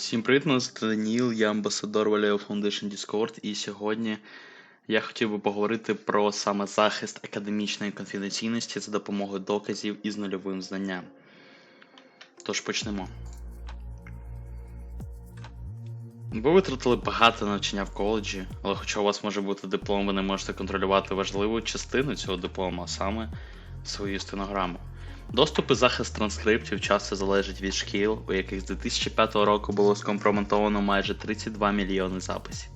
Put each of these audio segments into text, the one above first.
Всім привіт, мене Даніл, я амбасадор Valeo Foundation Discord, і сьогодні я хотів би поговорити про саме захист академічної конфіденційності за допомогою доказів із нульовим знанням. Тож почнемо. Ви витратили багато навчання в коледжі, але хоча у вас може бути диплом, ви не можете контролювати важливу частину цього диплому, а саме свою стенограму. Доступ і захист транскриптів часто залежить від шкіл, у яких з 2005 року було скомпрометовано майже 32 мільйони записів.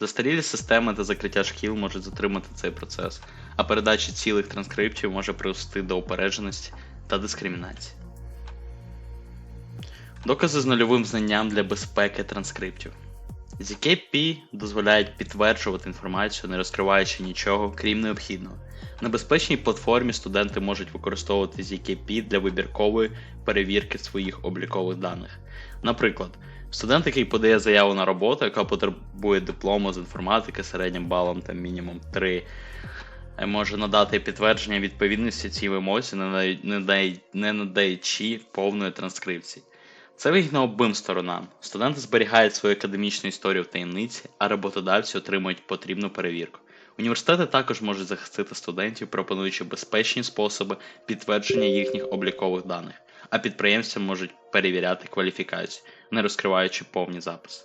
Застарілі системи та закриття шкіл можуть затримати цей процес, а передача цілих транскриптів може призвести до упередженості та дискримінації. Докази з нульовим знанням для безпеки транскриптів. ZKP дозволяють підтверджувати інформацію, не розкриваючи нічого, крім необхідного. На безпечній платформі студенти можуть використовувати ZKP для вибіркової перевірки своїх облікових даних. Наприклад, студент, який подає заяву на роботу, яка потребує диплому з інформатики середнім балом там мінімум 3, може надати підтвердження відповідності цій вимозі, не надаючи повної транскрипції. Це вигідно обом сторонам. Студенти зберігають свою академічну історію в таємниці, а роботодавці отримують потрібну перевірку. Університети також можуть захистити студентів, пропонуючи безпечні способи підтвердження їхніх облікових даних, а підприємці можуть перевіряти кваліфікацію, не розкриваючи повні записи.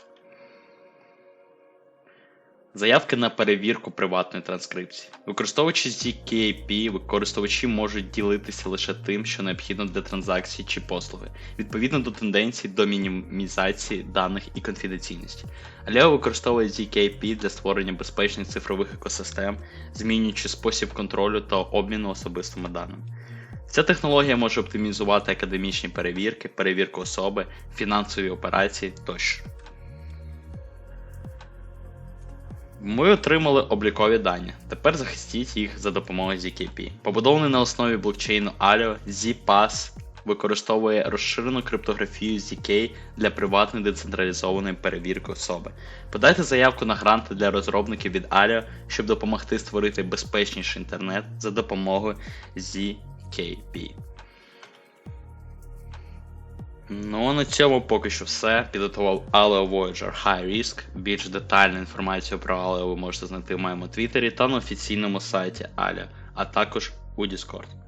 Заявки на перевірку приватної транскрипції. Використовуючи ZKP, використовувачі можуть ділитися лише тим, що необхідно для транзакцій чи послуги, відповідно до тенденцій до мінімізації даних і конфіденційності. Aleo використовує ZKP для створення безпечних цифрових екосистем, змінюючи спосіб контролю та обміну особистими даними. Ця технологія може оптимізувати академічні перевірки, перевірку особи, фінансові операції тощо. Ми отримали облікові дані. Тепер захистіть їх за допомогою ZKP. Побудований на основі блокчейну Alio, ZPass використовує розширену криптографію ZK для приватної децентралізованої перевірки особи. Подайте заявку на гранти для розробників від Alio, щоб допомогти створити безпечніший інтернет за допомогою ZKP. Ну, на цьому поки що все. Підготував Aleo Voyager High Risk. Більш детальну інформацію про Aleo ви можете знайти в моєму твіттері та на офіційному сайті Aleo, а також у Discord.